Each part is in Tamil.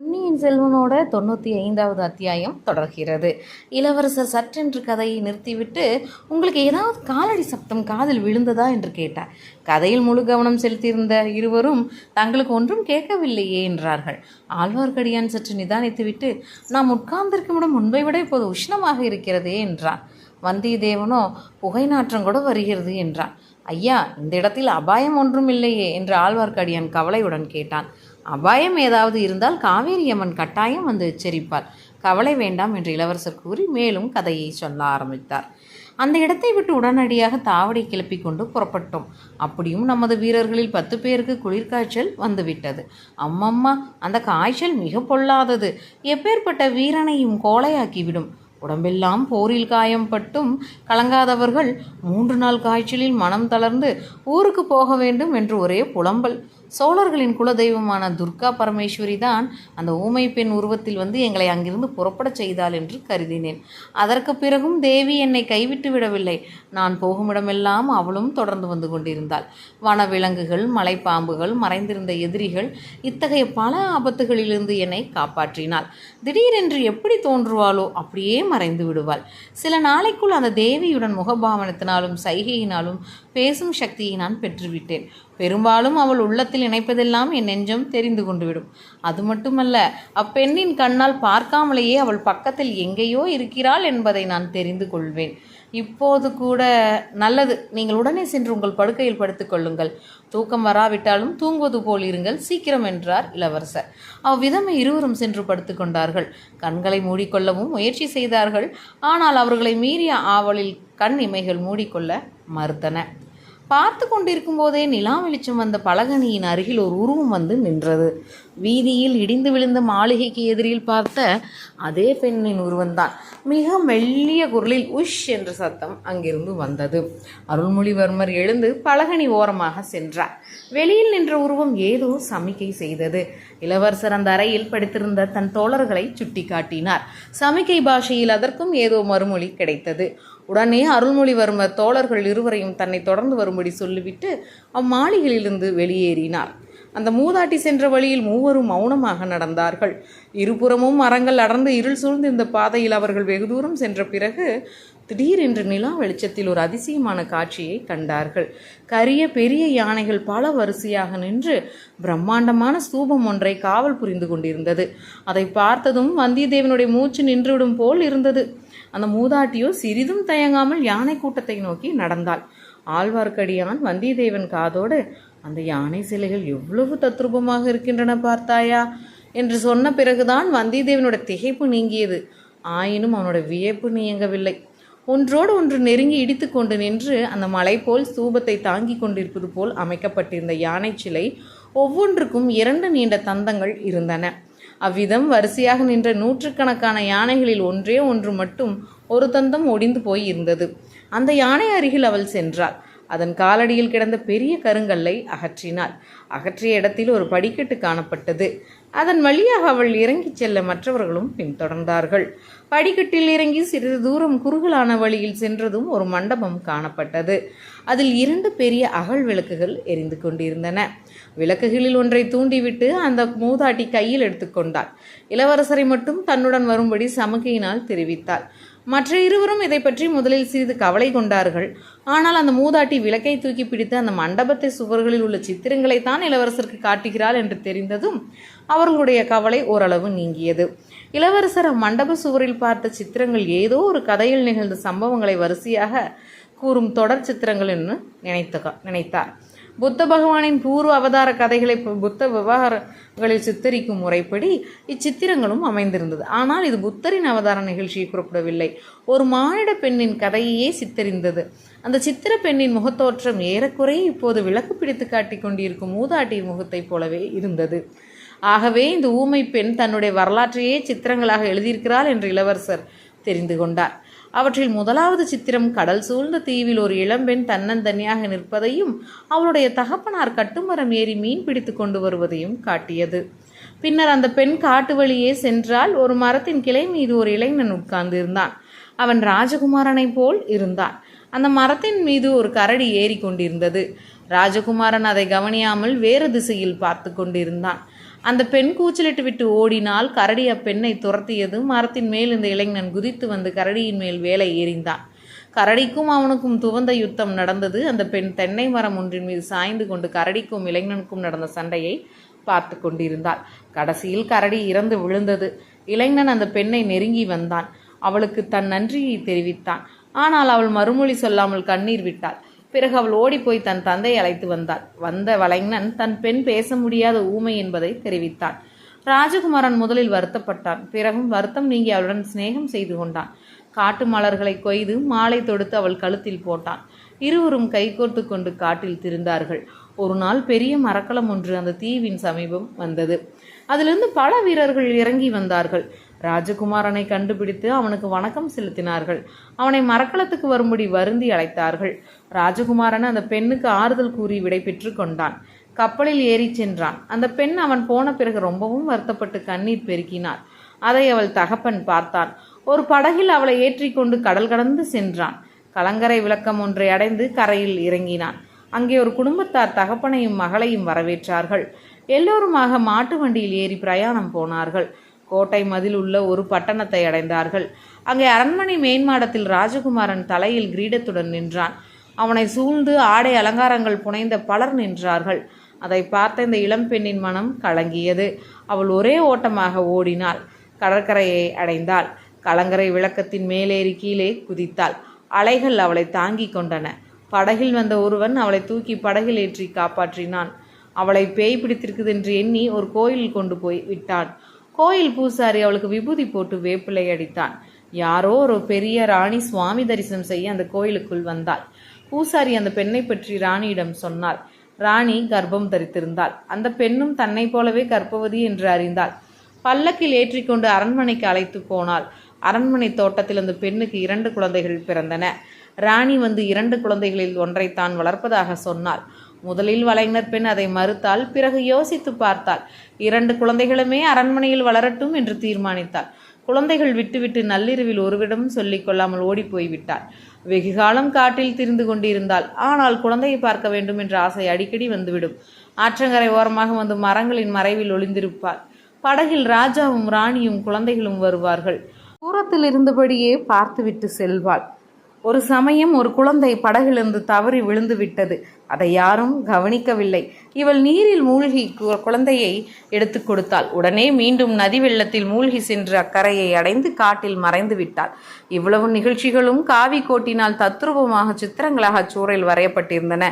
பொன்னியின் செல்வனோட தொண்ணூற்றி ஐந்தாவது அத்தியாயம் தொடர்கிறது. இளவரசர் சற்றென்று கதையை நிறுத்திவிட்டு உங்களுக்கு ஏதாவது காலடி சப்தம் காதில் விழுந்ததா? என்று கேட்டார். கதையில் முழு கவனம் செலுத்தியிருந்த இருவரும் தங்களுக்கு ஒன்றும் கேட்கவில்லையே என்றார்கள். ஆழ்வார்க்கடியான் சற்று நிதானித்துவிட்டு நாம் உட்கார்ந்திருக்கும் இடம் முன்பை விட இப்போது உஷ்ணமாக இருக்கிறதே என்றான் வந்தியத்தேவனோ புகை நாற்றம் கூட வருகிறது என்றான் ஐயா இந்த இடத்தில் அபாயம் ஒன்றும் இல்லையே என்று ஆழ்வார்க்கடியான் கவலையுடன் கேட்டான். அபாயம் ஏதாவது இருந்தால் காவேரி அம்மன் கட்டாயம் வந்து எச்சரிப்பார். கவலை வேண்டாம் என்று இளவரசர் கூறி மேலும் கதையை சொல்ல ஆரம்பித்தார். அந்த இடத்தை விட்டு உடனடியாக தாவடி கிளப்பி கொண்டு புறப்பட்டோம். அப்படியும் நமது வீரர்களில் பத்து பேருக்கு குளிர்காய்ச்சல் வந்துவிட்டது. அம்மம்மா அந்த காய்ச்சல் மிக பொல்லாதது. எப்பேற்பட்ட வீரனையும் கோலையாக்கிவிடும். உடம்பெல்லாம் போரில் காயம் பட்டும் கலங்காதவர்கள் மூன்று நாள் காய்ச்சலில் மனம் தளர்ந்து ஊருக்கு போக வேண்டும் என்று ஒரே புலம்பல். சோழர்களின் குலதெய்வமான துர்கா பரமேஸ்வரி தான் அந்த ஊமை பெண் உருவத்தில் வந்து எங்களை அங்கிருந்து புறப்படச் செய்தாள் என்று கருதினேன். அதற்கு பிறகும் தேவி என்னை கைவிட்டு விடவில்லை. நான் போகுமிடமெல்லாம் அவளும் தொடர்ந்து வந்து கொண்டிருந்தாள். வனவிலங்குகள் மலைப்பாம்புகள் மறைந்திருந்த எதிரிகள் இத்தகைய பல ஆபத்துகளிலிருந்து என்னை காப்பாற்றினாள். திடீரென்று எப்படி தோன்றுவாளோ அப்படியே மறைந்து விடுவாள். சில நாளைக்குள் அந்த தேவியுடன் முகபாவனத்தினாலும் சைகையினாலும் பேசும் சக்தியை நான் பெற்றுவிட்டேன். பெரும்பாலும் அவள் உள்ளத்தில் இணைப்பதெல்லாம் என் நெஞ்சம் தெரிந்து கொண்டுவிடும். அது மட்டுமல்ல அப்பெண்ணின் கண்ணால் பார்க்காமலேயே அவள் பக்கத்தில் எங்கேயோ இருக்கிறாள் என்பதை நான் தெரிந்து கொள்வேன். இப்போது கூட நல்லது. நீங்கள் உடனே சென்று உங்கள் படுக்கையில் படுத்துக்கொள்ளுங்கள் தூக்கம் வராவிட்டாலும் தூங்குவது போல் இருங்கள். சீக்கிரம் என்றார் இளவரசர். அவ்விதமே இருவரும் சென்று படுத்துக்கொண்டார்கள் கண்களை மூடிக்கொள்ளவும் முயற்சி செய்தார்கள். ஆனால் அவர்களை மீறிய ஆவலில் கண் இமைகள் மூடிக்கொள்ள மறுத்தன. பார்த்து கொண்டிருக்கும் போதே நிலா வெளிச்சம் வந்த பலகனியின் அருகில் ஒரு உருவம் வந்து நின்றது. வீதியில் இடிந்து விழுந்த மாளிகைக்கு எதிரில் பார்த்த அதே பெண்ணின் உருவம்தான். மிக மெல்லிய குரலில் உஷ் என்ற சத்தம் அங்கிருந்து வந்தது. அருள்மொழிவர்மர் எழுந்து பலகனி ஓரமாக சென்றார். வெளியில் நின்ற உருவம் ஏதோ சமிக்கை செய்தது. இளவரசர் அந்த அறையில் படித்திருந்த தன் தோழர்களை சுட்டிக்காட்டினார். சமிக்கை பாஷையில் அதற்கும் ஏதோ மறுமொழி கிடைத்தது. உடனே அருள்மொழிவர்மர் தோழர்கள் இருவரையும் தன்னை தொடர்ந்து வரும்படி சொல்லிவிட்டு அம்மாளிகையிலிருந்து வெளியேறினார். அந்த மூதாட்டி சென்ற வழியில் மூவரும் மௌனமாக நடந்தார்கள். இருபுறமும் மரங்கள் அடர்ந்து இருள் சூழ்ந்திருந்த பாதையில் அவர்கள் வெகு தூரம் சென்ற பிறகு திடீரென்று நிலா வெளிச்சத்தில் ஒரு அதிசயமான காட்சியை கண்டார்கள். கரிய பெரிய யானைகள் பல வரிசையாக நின்று பிரம்மாண்டமான ஸ்தூபம் ஒன்றை காவல் புரிந்து கொண்டிருந்தது. அதை பார்த்ததும் வந்தியத்தேவனுடைய மூச்சு நின்றுவிடும் போல் இருந்தது. அந்த மூதாட்டியோ சிறிதும் தயங்காமல் யானை கூட்டத்தை நோக்கி நடந்தாள். ஆழ்வார்க்கடியான் வந்தியத்தேவன் காதோடு அந்த யானை சிலைகள் எவ்வளவு தத்ரூபமாக இருக்கின்றன பார்த்தாயா? என்று சொன்ன பிறகுதான் வந்தியத்தேவனோட திகைப்பு நீங்கியது. ஆயினும் அவனோட வியப்பு நீங்கவில்லை. ஒன்றோடு ஒன்று நெருங்கி இடித்துக்கொண்டு நின்று அந்த மலை போல் ஸ்தூபத்தை தாங்கி கொண்டிருப்பது போல் அமைக்கப்பட்டிருந்த யானை சிலை ஒவ்வொன்றுக்கும் இரண்டு நீண்ட தந்தங்கள் இருந்தன. அவ்விதம் வரிசையாக நின்ற நூற்றுக்கணக்கான யானைகளில் ஒன்றே ஒன்று மட்டும் ஒரு தந்தம் ஒடிந்து போய் இருந்தது. அந்த யானை அருகில் அவள் சென்றாள். அதன் காலடியில் கிடந்த பெரிய கருங்கல்லை அகற்றினாள். அகற்றிய இடத்தில் ஒரு படிக்கட்டு காணப்பட்டது. அதன் வழியாக அவள் இறங்கிச் செல்ல மற்றவர்களும் பின்தொடர்ந்தார்கள். படிக்கட்டில் இறங்கி சிறிது தூரம் குறுகலான வழியில் சென்றதும் ஒரு மண்டபம் காணப்பட்டது. அதில் இரண்டு பெரிய அகல் விளக்குகள் எரிந்து கொண்டிருந்தன. விளக்குகளில் ஒன்றை தூண்டிவிட்டு அந்த மூதாட்டி கையில் எடுத்துக்கொண்டாள் இளவரசரை மட்டும் தன்னுடன் வரும்படி சமக்கையினால் தெரிவித்தாள். மற்ற இருவரும் இதை பற்றி முதலில் சிறிது கவலை கொண்டார்கள். ஆனால் அந்த மூதாட்டி விளக்கை தூக்கி பிடித்து அந்த மண்டபத்தை சுவர்களில் உள்ள சித்திரங்களை தான் இளவரசருக்கு காட்டுகிறாள் என்று தெரிந்ததும் அவர்களுடைய கவலை ஓரளவு நீங்கியது. இளவரசர் அம்மண்டப சுவரில் பார்த்த சித்திரங்கள் ஏதோ ஒரு கதையில் நிகழ்ந்த சம்பவங்களை வரிசையாக கூறும் தொடர் சித்திரங்கள் என்று நினைத்த நினைத்தார். புத்த பகவானின் பூர்வ அவதார கதைகளை புத்த விவகாரங்களில் சித்தரிக்கும் முறைப்படி இச்சித்திரங்களும் அமைந்திருந்தது. ஆனால் இது புத்தரின் அவதார நிகழ்ச்சியை குறிப்பிடவில்லை. ஒரு மானிட பெண்ணின் கதையையே சித்தரிந்தது. அந்த சித்திர பெண்ணின் முகத்தோற்றம் ஏறக்குறைய இப்போது விளக்கு பிடித்து காட்டி கொண்டிருக்கும் மூதாட்டியின் முகத்தைப் போலவே இருந்தது. ஆகவே இந்த ஊமை பெண் தன்னுடைய வரலாற்றையே சித்திரங்களாக எழுதியிருக்கிறாள் என்று இளவரசர் தெரிந்து கொண்டார். அவற்றில் முதலாவது சித்திரம் கடல் சூழ்ந்த தீவில் ஒரு இளம்பெண் தன்னந்தனியாக நிற்பதையும் அவளுடைய தகப்பனார் கட்டுமரம் ஏறி மீன் பிடித்து கொண்டு வருவதையும் காட்டியது. பின்னர் அந்த பெண் காட்டு வழியே சென்றால் ஒரு மரத்தின் கிளை மீது ஒரு இளைஞன் உட்கார்ந்து இருந்தான் அவன் ராஜகுமாரனைப் போல் இருந்தான். அந்த மரத்தின் மீது ஒரு கரடி ஏறி கொண்டிருந்தது. ராஜகுமாரன் அதை கவனியாமல் வேறு திசையில் பார்த்து கொண்டிருந்தான். அந்த பெண் கூச்சலிட்டு விட்டு ஓடினால் கரடி அப்பெண்ணை துரத்தியதும் மரத்தின் மேல் இந்த இளைஞன் குதித்து வந்து கரடியின் மேல் வேலை எறிந்தான் கரடிக்கும் அவனுக்கும் துவந்த யுத்தம் நடந்தது. அந்த பெண் தென்னை மரம் ஒன்றின் மீது சாய்ந்து கொண்டு கரடிக்கும் இளைஞனுக்கும் நடந்த சண்டையை பார்த்து கொண்டிருந்தாள். கடைசியில் கரடி இறந்து விழுந்தது. இளைஞன் அந்த பெண்ணை நெருங்கி வந்தான். அவளுக்கு தன் நன்றியை தெரிவித்தான். ஆனால் அவள் மறுமொழி சொல்லாமல் கண்ணீர் விட்டாள். பிறகு அவள் ஓடிப்போய் தன் தந்தை அழைத்து வந்தாள். வந்த வலைஞன் தன் பெண் பேச முடியாத ஊமை என்பதை தெரிவித்தான் ராஜகுமாரன் முதலில் வருத்தப்பட்டான். பிறகும் வருத்தம் நீங்கி அவளுடன் சிநேகம் செய்து கொண்டான். காட்டு மலர்களை கொய்து மாலை தொடுத்து அவள் கழுத்தில் போட்டான். இருவரும் கைகோர்த்து கொண்டு காட்டில் திரிந்தார்கள். ஒரு நாள் பெரிய மரக்கலம் ஒன்று அந்த தீவின் சமீபம் வந்தது. அதிலிருந்து பல வீரர்கள் இறங்கி வந்தார்கள். ராஜகுமாரனை கண்டுபிடித்து அவனுக்கு வணக்கம் செலுத்தினார்கள். அவனை மரக்களத்துக்கு வரும்படி வருந்தி அழைத்தார்கள். ராஜகுமாரன் அந்த பெண்ணுக்கு ஆறுதல் கூறி விடை பெற்று கொண்டான். கப்பலில் ஏறி சென்றான். அந்த பெண் அவன் போன பிறகு ரொம்பவும் வருத்தப்பட்டு கண்ணீர் பெருக்கினார் அதை அவள் தகப்பன் பார்த்தான். ஒரு படகில் அவளை ஏற்றிக்கொண்டு கடல் கடந்து சென்றான். கலங்கரை விளக்கம் ஒன்றை அடைந்து கரையில் இறங்கினான். அங்கே ஒரு குடும்பத்தார் தகப்பனையும் மகளையும் வரவேற்றார்கள். எல்லோருமாக மாட்டு வண்டியில் ஏறி பிரயாணம் போனார்கள். கோட்டை மதில் உள்ள ஒரு பட்டணத்தை அடைந்தார்கள். அங்கே அரண்மனை மேன்மாடத்தில் ராஜகுமாரன் தலையில் கிரீடத்துடன் நின்றான். அவனை சூழ்ந்து ஆடை அலங்காரங்கள் புனைந்த பலர் நின்றார்கள். அதை பார்த்த இந்த இளம்பெண்ணின் மனம் கலங்கியது. அவள் ஒரே ஓட்டமாக ஓடினாள். கடற்கரையை அடைந்தாள். கலங்கரை விளக்கத்தின் மேலேறி கீழே குதித்தாள். அலைகள் அவளை தாங்கி கொண்டன. படகில் வந்த ஒருவன் அவளை தூக்கி படகில் ஏற்றி காப்பாற்றினான். அவளை பேய் பிடித்திருக்குதென்று எண்ணி ஒரு கோயிலில் கொண்டு போய் விட்டான். கோயில் பூசாரி அவளுக்கு விபூதி போட்டு வேப்பிலை அடித்தான். யாரோ ஒரு பெரிய ராணி சுவாமி தரிசனம் செய்ய அந்த கோயிலுக்குள் வந்தாள். பூசாரி அந்த பெண்ணை பற்றி ராணியிடம் சொன்னார் ராணி கர்ப்பம் தரித்திருந்தாள். அந்த பெண்ணும் தன்னை போலவே கர்ப்பவதி என்று அறிந்தாள். பல்லக்கில் ஏற்றிக்கொண்டு அரண்மனைக்கு அழைத்து போனாள். அரண்மனை தோட்டத்தில் அந்த பெண்ணுக்கு இரண்டு குழந்தைகள் பிறந்தன. ராணி வந்து இரண்டு குழந்தைகளில் ஒன்றை தான் வளர்ப்பதாக சொன்னாள். முதலில் வலைஞர் பெண் அதை மறுத்தாள் பிறகு யோசித்து பார்த்தாள். இரண்டு குழந்தைகளுமே அரண்மனையில் வளரட்டும் என்று தீர்மானித்தாள். குழந்தைகள் விட்டுவிட்டு நள்ளிரவில் ஒருவிடம் சொல்லிக் கொள்ளாமல் ஓடிப்போய் விட்டாள் வெகுகாலம் காட்டில் திரிந்து கொண்டிருந்தாள். ஆனால் குழந்தையை பார்க்க வேண்டும் என்ற ஆசை அடிக்கடி வந்துவிடும். ஆற்றங்கரை ஓரமாக வந்து மரங்களின் மறைவில் ஒளிந்திருப்பாள். படகில் ராஜாவும் ராணியும் குழந்தைகளும் வருவார்கள். தூரத்தில் இருந்தபடியே பார்த்துவிட்டு செல்வாள். ஒரு சமயம் ஒரு குழந்தை படகிலிருந்து தவறி விழுந்து விட்டது அதை யாரும் கவனிக்கவில்லை. இவள் நீரில் மூழ்கி கு- குழந்தையை எடுத்து கொடுத்தாள். உடனே மீண்டும் நதி வெள்ளத்தில் மூழ்கி சென்று அக்கரையை அடைந்து காட்டில் மறைந்து விட்டாள். இவ்வளவு நிகழ்ச்சிகளும் காவி கோட்டினால் தத்ரூபமாக சித்திரங்களாக சூறையில் வரையப்பட்டிருந்தன.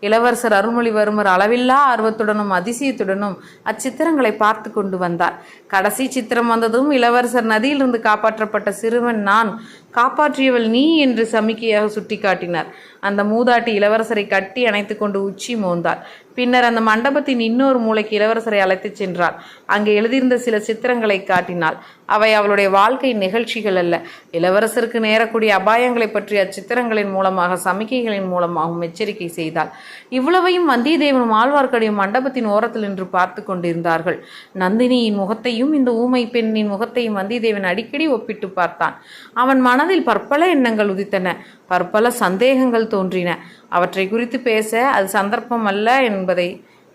இளவரசர் அருள்மொழிவர்மர் அளவில்லா ஆர்வத்துடனும் அதிசயத்துடனும் அச்சித்திரங்களை பார்த்து கொண்டு வந்தார். கடைசி சித்திரம் வந்ததும் இளவரசர் நதியிலிருந்து காப்பாற்றப்பட்ட சிறுவன் நான். காப்பாற்றியவள் நீ என்று சமிக்கையாக சுட்டிக்காட்டினார். அந்த மூதாட்டி இளவரசரை கட்டி அணை கொண்டு உச்சி மோந்தாள். பின்னர் அந்த மண்டபத்தின் இன்னொரு மூலைக்கு இளவரசரை அழைத்துச் சென்றாள். அங்கே எழுதியிருந்த சில சித்திரங்களை காட்டினாள். அவை அவளுடைய வாழ்க்கை நிகழ்ச்சிகள் அல்ல. இளவரசருக்கு நேரக்கூடிய அபாயங்களை பற்றி அச்சித்திரங்களின் மூலமாக சமிக்கைகளின் மூலமாகவும் எச்சரிக்கை செய்தாள். இவ்வளவையும் வந்தியத்தேவனும் ஆழ்வார்க்கடியும் மண்டபத்தின் ஓரத்தில் நின்று பார்த்து கொண்டிருந்தார்கள். நந்தினியின் முகத்தையும் இந்த ஊமை பெண்ணின் முகத்தையும் வந்தியத்தேவன் அடிக்கடி ஒப்பிட்டு பார்த்தான். அவன் மனதில் பற்பல எண்ணங்கள் உதித்தன. பற்பல சந்தேகங்கள் தோன்றின. அவற்றை குறித்து பேச அது சந்தர்ப்பம் அல்ல என் என்பதை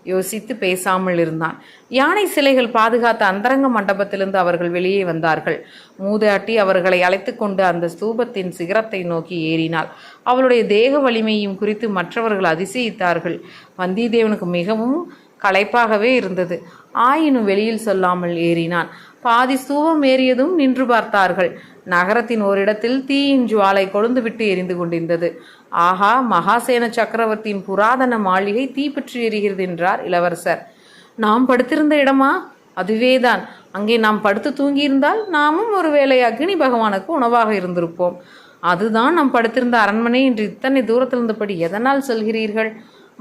யோசித்து பேசாமல் இருந்தான். யானை சிலைகள் பாதுகாத்த அந்தரங்க மண்டபத்திலிருந்து அவர்கள் வெளியே வந்தார்கள். மூதாட்டி அவர்களை அழைத்து கொண்டு அந்த ஸ்தூபத்தின் சிகரத்தை நோக்கி ஏறினாள். அவளுடைய தேக வலிமையும் குறித்து மற்றவர்கள் அதிசயித்தார்கள். வந்தியத்தேவனுக்கு மிகவும் களைப்பாகவே இருந்தது. ஆயினும் வெளியில் சொல்லாமல் ஏறினான். பாதி ஸ்தூபம் ஏறியதும் நின்று பார்த்தார்கள். நகரத்தின் ஓரிடத்தில் தீயின் ஜுவாலை கொழுந்துவிட்டு எரிந்து கொண்டிருந்தது. ஆஹா மகாசேன சக்கரவர்த்தியின் புராதன மாளிகை தீப்பற்றி எரிகிறது என்றார் இளவரசர். நாம் படுத்திருந்த இடமா? அதுவேதான். அங்கே நாம் படுத்து தூங்கியிருந்தால் நாமும் ஒருவேளை அக்னி பகவானுக்கு உணவாக இருந்திருப்போம். அதுதான் நாம் படுத்திருந்த அரண்மனை என்று இத்தனை தூரத்தில் இருந்தபடி எதனால் சொல்கிறீர்கள்?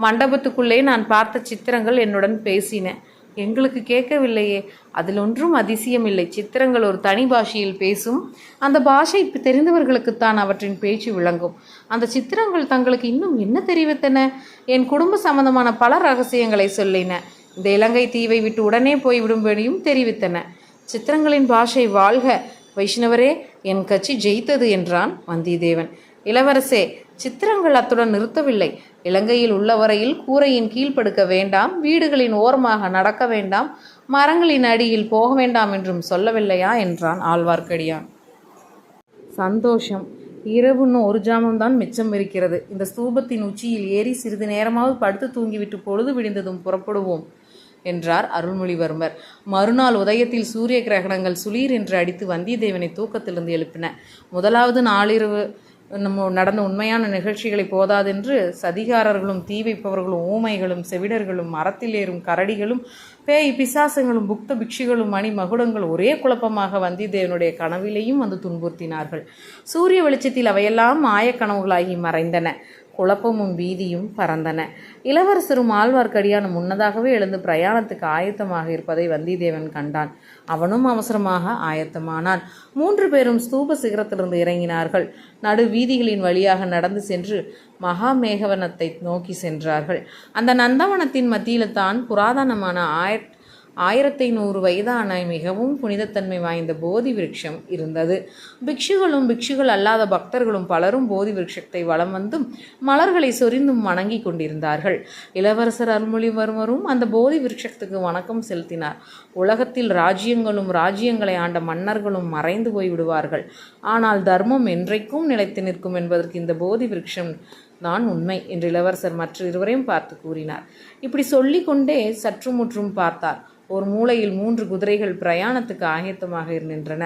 மண்டபத்துக்குள்ளே நான் பார்த்த சித்திரங்கள் என்னுடன் பேசின. எங்களுக்கு கேட்கவில்லையே. அதில் ஒன்றும் அதிசயமில்லை. சித்திரங்கள் ஒரு தனி பாஷையில் பேசும். அந்த பாஷை தெரிந்தவர்களுக்குத்தான் அவற்றின் பேச்சு விளங்கும். அந்த சித்திரங்கள் தங்களுக்கு இன்னும் என்ன தெரிவித்தன? என் குடும்ப சம்பந்தமான பல ரகசியங்களை சொல்லின. இந்த இலங்கை தீவை விட்டு உடனே போய்விடும்படியும் தெரிவித்தன. சித்திரங்களின் பாஷை வாழ்க. வைஷ்ணவரே என் கட்சி ஜெயித்தது என்றான் வந்தியத்தேவன். இளவரசே சித்திரங்கள் அத்துடன் நிறுத்தவில்லை. இலங்கையில் உள்ளவரையில் கூரையின் கீழ் படுக்க வேண்டாம் வீடுகளின் ஓரமாக நடக்க வேண்டாம் மரங்களின் அடியில் போக வேண்டாம் என்றும் சொல்லவில்லையா என்றான் ஆழ்வார்க்கடியான். சந்தோஷம். இரவுன்னு ஒரு ஜாமம்தான் மிச்சம் இருக்கிறது. இந்த ஸ்தூபத்தின் உச்சியில் ஏறி சிறிது நேரமாவது படுத்து தூங்கிவிட்டு பொழுது விடிந்ததும் புறப்படுவோம் என்றார் அருள்மொழிவர்மர். மறுநாள் உதயத்தில் சூரிய கிரகணங்கள் சுளீர் என்று அடித்து வந்தியத்தேவனை தூக்கத்திலிருந்து எழுப்பின. முதலாவது நாளிரவு நம்ம நடந்த உண்மையான நிகழ்ச்சிகளை போதாதென்று சதிகாரர்களும் தீ வைப்பவர்களும் ஊமைகளும் செவிடர்களும் மரத்தில் ஏறும் கரடிகளும் பேய் பிசாசங்களும் புக்த பிக்ஷிகளும் மணி மகுடங்கள் ஒரே குழப்பமாக வந்தியத்தேவனுடைய கனவிலையும் வந்து துன்புறுத்தினார்கள். சூரிய வெளிச்சத்தில் அவையெல்லாம் மாயக்கனவுகளாகி மறைந்தன. குழப்பமும் பீதியும் பறந்தன. இளவரசரும் ஆழ்வார்க்கடியான் முன்னதாகவே எழுந்து பிரயாணத்துக்கு ஆயத்தமாக இருப்பதை வந்தியத்தேவன் கண்டான். அவனும் அவசரமாக ஆயத்தமானான். மூன்று பேரும் ஸ்தூப சிகரத்திலிருந்து இறங்கினார்கள். நடு வீதிகளின் வழியாக நடந்து சென்று மகாமேகவனத்தை நோக்கி சென்றார்கள். அந்த நந்தவனத்தின் மத்தியில்தான் புராதனமான ஆயத் ஆயிரத்தி நூறு வயதான மிகவும் புனிதத்தன்மை வாய்ந்த போதி விருட்சம் இருந்தது. பிக்ஷுகளும் பிக்ஷுகள் அல்லாத பக்தர்களும் பலரும் போதி விருட்சத்தை வலம் வந்தும் மலர்களை சொரிந்தும் வணங்கி கொண்டிருந்தார்கள். இளவரசர் அருள்மொழிவர்மரும் அந்த போதி விருட்சத்துக்கு வணக்கம் செலுத்தினார். உலகத்தில் ராஜ்யங்களும் ராஜ்யங்களை ஆண்ட மன்னர்களும் மறைந்து போய் விடுவார்கள் ஆனால் தர்மம் என்றைக்கும் நிலைத்து நிற்கும் என்பதற்கு இந்த போதி விருட்சம் தான் உண்மை என்று இளவரசர் மற்ற இருவரையும் பார்த்து கூறினார். இப்படி சொல்லிக்கொண்டே சற்று முற்றும் பார்த்தார். ஒரு மூலையில் மூன்று குதிரைகள் பிரயாணத்துக்கு ஆயத்தமாக நின்றன.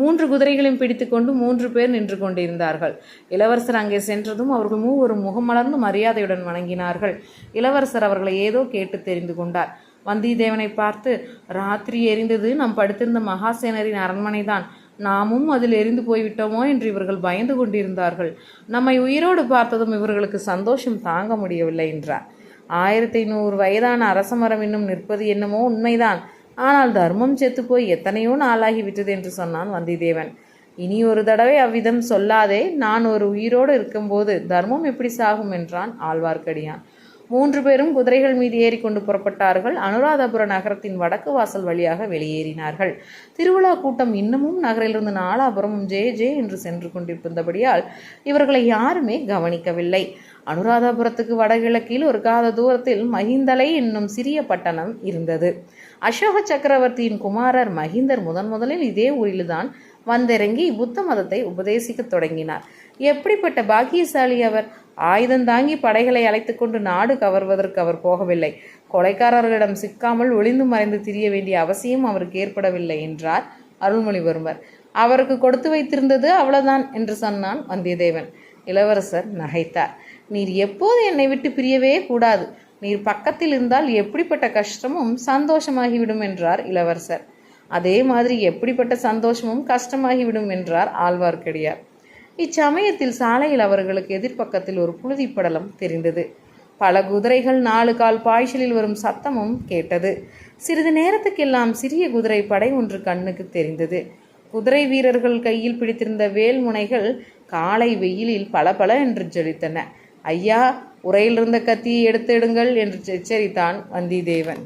மூன்று குதிரைகளையும் பிடித்துக்கொண்டு மூன்று பேர் நின்று கொண்டிருந்தார்கள். இளவரசர் அங்கே சென்றதும் அவர்கள் மூவரும் முகமலர்ந்து மரியாதையுடன் வணங்கினார்கள். இளவரசர் அவர்களை ஏதோ கேட்டு தெரிந்து கொண்டார். வந்தியத்தேவனை பார்த்து ராத்திரி எரிந்தது. நாம் படுத்திருந்த மகாசேனரின் அரண்மனைதான். நாமும் அதில் எரிந்து போய்விட்டோமோ என்று இவர்கள் பயந்து கொண்டிருந்தார்கள். நம்மை உயிரோடு பார்த்ததும் இவர்களுக்கு சந்தோஷம் தாங்க முடியவில்லை என்றார். ஆயிரத்தி நூறு வயதான அரசமரம் இன்னும் நிற்பது என்னமோ உண்மைதான். ஆனால் தர்மம் செத்து போய் எத்தனையோ நாளாகிவிட்டது என்று சொன்னான் வந்திதேவன். இனி ஒரு தடவை அவ்விதம் சொல்லாதே. நான் ஒரு உயிரோடு இருக்கும்போது தர்மம் எப்படி சாகும் என்றான் ஆழ்வார்க்கடியான். மூன்று பேரும் குதிரைகள் மீது ஏறிக்கொண்டு புறப்பட்டார்கள். அனுராதபுர நகரத்தின் வடக்கு வாசல் வழியாக வெளியேறினார்கள். திருவிழா கூட்டம் இன்னமும் நகரிலிருந்து நாலாபுரமும் ஜே ஜே என்று சென்று கொண்டிருந்தபடியால் இவர்களை யாருமே கவனிக்கவில்லை. அனுராதபுரத்துக்கு வடகிழக்கில் ஒரு காத தூரத்தில் மகிந்தலை என்னும் சிறிய பட்டணம் இருந்தது. அசோக சக்கரவர்த்தியின் குமாரர் மகிந்தர் முதன் முதலில் இதே ஊரில்தான் வந்திறங்கி புத்த மதத்தை உபதேசிக்கத் தொடங்கினார். எப்படிப்பட்ட பாக்கியசாலி அவர்? ஆயுதம் தாங்கி படைகளை அழைத்துக்கொண்டு நாடு கவர்வதற்கு அவர் போகவில்லை. கொலைக்காரர்களிடம் சிக்காமல் ஒளிந்து மறைந்து திரிய வேண்டிய அவசியம் அவருக்கு ஏற்படவில்லை என்றார் அருள்மொழிவர்மர். அவருக்கு கொடுத்து வைத்திருந்தது அவ்வளவுதான் என்று சொன்னான் வந்தியத்தேவன். இளவரசர் நகைத்தார். நீர் எப்போது என்னை விட்டு பிரியவே கூடாது. நீர் பக்கத்தில் இருந்தால் எப்படிப்பட்ட கஷ்டமும் சந்தோஷமாகிவிடும் என்றார் இளவரசர். அதே மாதிரி எப்படிப்பட்ட சந்தோஷமும் கஷ்டமாகிவிடும் என்றார் ஆழ்வார்க்கடியார். இச்சமயத்தில் சாலையில் அவர்களுக்கு எதிர்ப்பக்கத்தில் ஒரு புழுதி படலம் தெரிந்தது. பல குதிரைகள் நாலு கால் பாய்ச்சலில் வரும் சத்தமும் கேட்டது. சிறிது நேரத்துக்கெல்லாம் சிறிய குதிரை படை ஒன்று கண்ணுக்கு தெரிந்தது. குதிரை வீரர்கள் கையில் பிடித்திருந்த வேல் முனைகள் காலை வெயிலில் பளபள என்று ஜொலித்தன. ஐயா உரையிலிருந்த கத்தியை எடுத்திடுங்கள் என்று எச்சரித்தான் வந்திதேவன்